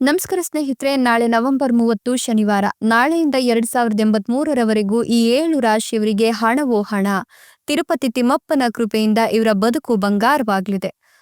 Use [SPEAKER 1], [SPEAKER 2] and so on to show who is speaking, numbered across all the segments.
[SPEAKER 1] ನಮಸ್ಕಾರ ಸ್ನೇಹಿತರೆ, ನಾಳೆ ನವೆಂಬರ್ ಮೂವತ್ತು, ಶನಿವಾರ. ನಾಳೆಯಿಂದ ಎರಡ್ ಸಾವಿರದ ಎಂಬತ್ ಮೂರರವರೆಗೂ ಈ ಏಳು ರಾಶಿಯವರಿಗೆ ಹಣವೋ ಹಣ. ತಿರುಪತಿ ತಿಮ್ಮಪ್ಪನ ಕೃಪೆಯಿಂದ ಇವರ ಬದುಕು ಬಂಗಾರವಾಗಲಿದೆ.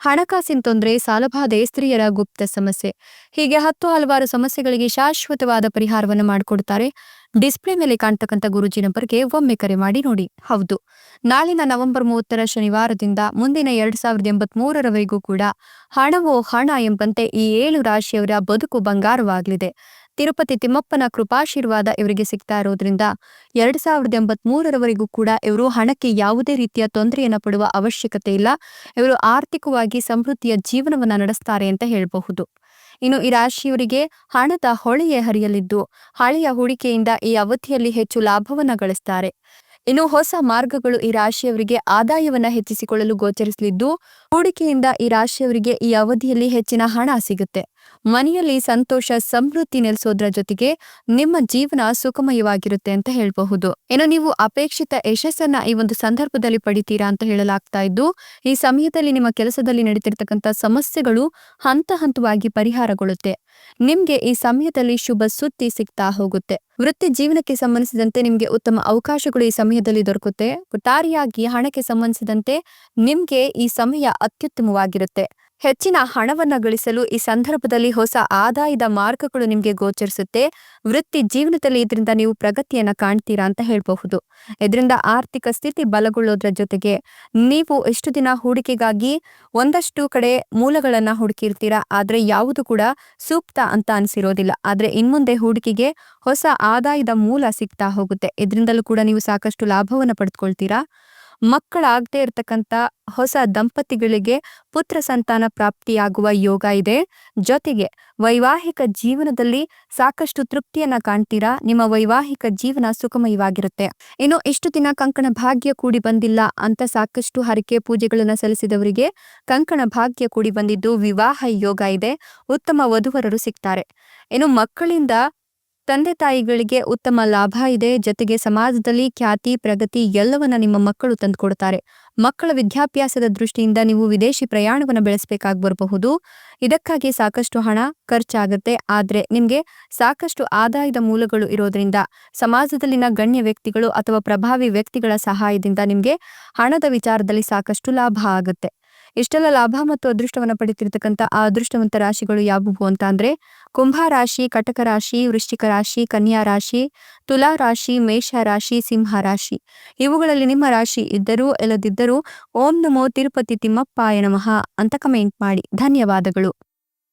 [SPEAKER 1] ಹಣಕಾಸಿನ ತೊಂದರೆ ಸಾಲಬಾಧೆ ಸ್ತ್ರೀಯರ ಗುಪ್ತ ಸಮಸ್ಯೆ. ಹೀಗೆ ಹತ್ತು ಹಲವಾರು ಸಮಸ್ಯೆಗಳಿಗೆ ಶಾಶ್ವತವಾದ ಪರಿಹಾರವನ್ನು ಮಾಡಿಕೊಡ್ತಾರೆ. ಡಿಸ್ಪ್ಲೇ ಮೇಲೆ ಕಾಣ್ತಕ್ಕಂಥ ಗುರುಜಿ ನಂಬರ್ಗೆ ಒಮ್ಮೆ ಕರೆ ಮಾಡಿ ನೋಡಿ. ಹೌದು. ನಾಳಿನ ನವೆಂಬರ್ ಮೂವತ್ತರ ಶನಿವಾರದಿಂದ ಮುಂದಿನ ಎರಡ್ ಸಾವಿರದ ಎಂಬತ್ ಮೂರರವರೆಗೂ ಕೂಡ ಹಣವೋ ಹಣ ಎಂಬಂತೆ ಈ ಏಳು ರಾಶಿಯವರ ಬದುಕು ಬಂಗಾರವಾಗಲಿದೆ. ತಿರುಪತಿ ತಿಮ್ಮಪ್ಪನ ಕೃಪಾಶೀರ್ವಾದ ಇವರಿಗೆ ಸಿಗ್ತಾ ಇರೋದ್ರಿಂದ ಎರಡ್ ಸಾವಿರದ ಎಂಬತ್ ಮೂರರವರೆಗೂ ಕೂಡ ಇವರು ಹಣಕ್ಕೆ ಯಾವುದೇ ರೀತಿಯ ತೊಂದರೆಯನ್ನ ಪಡುವ ಅವಶ್ಯಕತೆ ಇಲ್ಲ. ಇವರು ಆರ್ಥಿಕವಾಗಿ ಸಮೃದ್ಧಿಯ ಜೀವನವನ್ನ ನಡೆಸ್ತಾರೆ ಅಂತ ಹೇಳಬಹುದು. ಇನ್ನು ಈ ರಾಶಿಯವರಿಗೆ ಹಣದ ಹೊಳೆಯೇ ಹರಿಯಲಿದ್ದು, ಹಳೆಯ ಹೂಡಿಕೆಯಿಂದ ಈ ಅವಧಿಯಲ್ಲಿ ಹೆಚ್ಚು ಲಾಭವನ್ನ ಗಳಿಸ್ತಾರೆ. ಇನ್ನು ಹೊಸ ಮಾರ್ಗಗಳು ಈ ರಾಶಿಯವರಿಗೆ ಆದಾಯವನ್ನ ಹೆಚ್ಚಿಸಿಕೊಳ್ಳಲು ಗೋಚರಿಸಲಿದ್ದು, ಹೂಡಿಕೆಯಿಂದ ಈ ರಾಶಿಯವರಿಗೆ ಈ ಅವಧಿಯಲ್ಲಿ ಹೆಚ್ಚಿನ ಹಣ ಸಿಗುತ್ತೆ. ಮನೆಯಲ್ಲಿ ಸಂತೋಷ, ಸಮೃದ್ಧಿ ನೆಲೆಸೋದ್ರ ಜೊತೆಗೆ ನಿಮ್ಮ ಜೀವನ ಸುಖಮಯವಾಗಿರುತ್ತೆ ಅಂತ ಹೇಳಬಹುದು. ಏನೋ ನೀವು ಅಪೇಕ್ಷಿತ ಯಶಸ್ಸನ್ನ ಈ ಒಂದು ಸಂದರ್ಭದಲ್ಲಿ ಪಡಿತೀರಾ ಅಂತ ಹೇಳಲಾಗ್ತಾ ಇದ್ದು, ಈ ಸಮಯದಲ್ಲಿ ನಿಮ್ಮ ಕೆಲಸದಲ್ಲಿ ನಡೀತಿರ್ತಕ್ಕಂಥ ಸಮಸ್ಯೆಗಳು ಹಂತ ಹಂತವಾಗಿ ಪರಿಹಾರಗೊಳ್ಳುತ್ತೆ. ನಿಮ್ಗೆ ಈ ಸಮಯದಲ್ಲಿ ಶುಭ ಸುದ್ದಿ ಸಿಗ್ತಾ ಹೋಗುತ್ತೆ. ವೃತ್ತಿ ಜೀವನಕ್ಕೆ ಸಂಬಂಧಿಸಿದಂತೆ ನಿಮ್ಗೆ ಉತ್ತಮ ಅವಕಾಶಗಳು ಈ ಸಮಯದಲ್ಲಿ ದೊರಕುತ್ತೆ. ಒಟ್ಟಾರೆಯಾಗಿ ಹಣಕ್ಕೆ ಸಂಬಂಧಿಸಿದಂತೆ ನಿಮ್ಗೆ ಈ ಸಮಯ ಅತ್ಯುತ್ತಮವಾಗಿರುತ್ತೆ. ಹೆಚ್ಚಿನ ಹಣವನ್ನು ಗಳಿಸಲು ಈ ಸಂದರ್ಭದಲ್ಲಿ ಹೊಸ ಆದಾಯದ ಮಾರ್ಗಗಳು ನಿಮಗೆ ಗೋಚರಿಸುತ್ತೆ. ವೃತ್ತಿ ಜೀವನದಲ್ಲಿ ಇದರಿಂದ ನೀವು ಪ್ರಗತಿಯನ್ನ ಕಾಣ್ತೀರಾ ಅಂತ ಹೇಳಬಹುದು. ಇದರಿಂದ ಆರ್ಥಿಕ ಸ್ಥಿತಿ ಬಲಗೊಳ್ಳೋದ್ರ ಜೊತೆಗೆ ನೀವು ಎಷ್ಟು ದಿನ ಹೂಡಿಕೆಗಾಗಿ ಒಂದಷ್ಟು ಕಡೆ ಮೂಲಗಳನ್ನ ಹುಡುಕಿರ್ತೀರಾ? ಆದರೆ ಯಾವುದು ಕೂಡ ಸೂಕ್ತ ಅಂತ ಅನಿಸಿರೋದಿಲ್ಲ. ಆದರೆ ಇನ್ಮುಂದೆ ಹೂಡಿಕೆಗೆ ಹೊಸ ಆದಾಯದ ಮೂಲ ಸಿಗ್ತಾ ಹೋಗುತ್ತೆ. ಇದರಿಂದಲೂ ಕೂಡ ನೀವು ಸಾಕಷ್ಟು ಲಾಭವನ್ನ ಪಡೆದುಕೊಳ್ತೀರಾ ಮಕ್ಕಳಾಗದೇ ಇರತಕ್ಕಂಥ ಹೊಸ ದಂಪತಿಗಳಿಗೆ ಪುತ್ರ ಸಂತಾನ ಪ್ರಾಪ್ತಿಯಾಗುವ ಯೋಗ ಇದೆ. ಜೊತೆಗೆ ವೈವಾಹಿಕ ಜೀವನದಲ್ಲಿ ಸಾಕಷ್ಟು ತೃಪ್ತಿಯನ್ನ ಕಾಣ್ತೀರಾ? ನಿಮ್ಮ ವೈವಾಹಿಕ ಜೀವನ ಸುಖಮಯವಾಗಿರುತ್ತೆ ಇನ್ನು ಇಷ್ಟು ದಿನ ಕಂಕಣ ಭಾಗ್ಯ ಕೂಡಿ ಬಂದಿಲ್ಲ ಅಂತ ಸಾಕಷ್ಟು ಹರಕೆ ಪೂಜೆಗಳನ್ನ ಸಲ್ಲಿಸಿದವರಿಗೆ ಕಂಕಣ ಭಾಗ್ಯ ಕೂಡಿ ಬಂದಿದ್ದು ವಿವಾಹ ಯೋಗ ಇದೆ. ಉತ್ತಮ ವಧುವರರು ಸಿಗ್ತಾರೆ. ಇನ್ನು ಮಕ್ಕಳಿಂದ ತಂದೆ ತಾಯಿಗಳಿಗೆ ಉತ್ತಮ ಲಾಭ ಇದೆ. ಜೊತೆಗೆ ಸಮಾಜದಲ್ಲಿ ಖ್ಯಾತಿ, ಪ್ರಗತಿ ಎಲ್ಲವನ್ನ ನಿಮ್ಮ ಮಕ್ಕಳು ತಂದುಕೊಡ್ತಾರೆ. ಮಕ್ಕಳ ವಿದ್ಯಾಭ್ಯಾಸದ ದೃಷ್ಟಿಯಿಂದ ನೀವು ವಿದೇಶಿ ಪ್ರಯಾಣವನ್ನು ಬೆಳೆಸಬೇಕಾಗಿ ಬರಬಹುದು. ಇದಕ್ಕಾಗಿ ಸಾಕಷ್ಟು ಹಣ ಖರ್ಚಾಗುತ್ತೆ. ಆದರೆ ನಿಮಗೆ ಸಾಕಷ್ಟು ಆದಾಯದ ಮೂಲಗಳು ಇರೋದ್ರಿಂದ ಸಮಾಜದಲ್ಲಿನ ಗಣ್ಯ ವ್ಯಕ್ತಿಗಳು ಅಥವಾ ಪ್ರಭಾವಿ ವ್ಯಕ್ತಿಗಳ ಸಹಾಯದಿಂದ ನಿಮಗೆ ಹಣದ ವಿಚಾರದಲ್ಲಿ ಸಾಕಷ್ಟು ಲಾಭ ಆಗುತ್ತೆ. ಇಷ್ಟೆಲ್ಲ ಲಾಭ ಮತ್ತು ಅದೃಷ್ಟವನ್ನು ಪಡಿತಿರ್ತಕ್ಕಂಥ ಆ ಅದೃಷ್ಟವಂತ ರಾಶಿಗಳು ಯಾವುವು ಅಂತ ಅಂದ್ರೆ ಕುಂಭ ರಾಶಿ, ಕಟಕ ರಾಶಿ, ವೃಶ್ಚಿಕ ರಾಶಿ, ಕನ್ಯಾ ರಾಶಿ, ತುಲಾ ರಾಶಿ, ಮೇಷ ರಾಶಿ, ಸಿಂಹ ರಾಶಿ. ಇವುಗಳಲ್ಲಿ ನಿಮ್ಮ ರಾಶಿ ಇದ್ದರೂ ಇಲ್ಲದಿದ್ದರೂ ಓಂ ನಮೋ ತಿರುಪತಿ ತಿಮ್ಮಪ್ಪಾಯ ನಮಃ ಅಂತ ಕಮೆಂಟ್ ಮಾಡಿ. ಧನ್ಯವಾದಗಳು.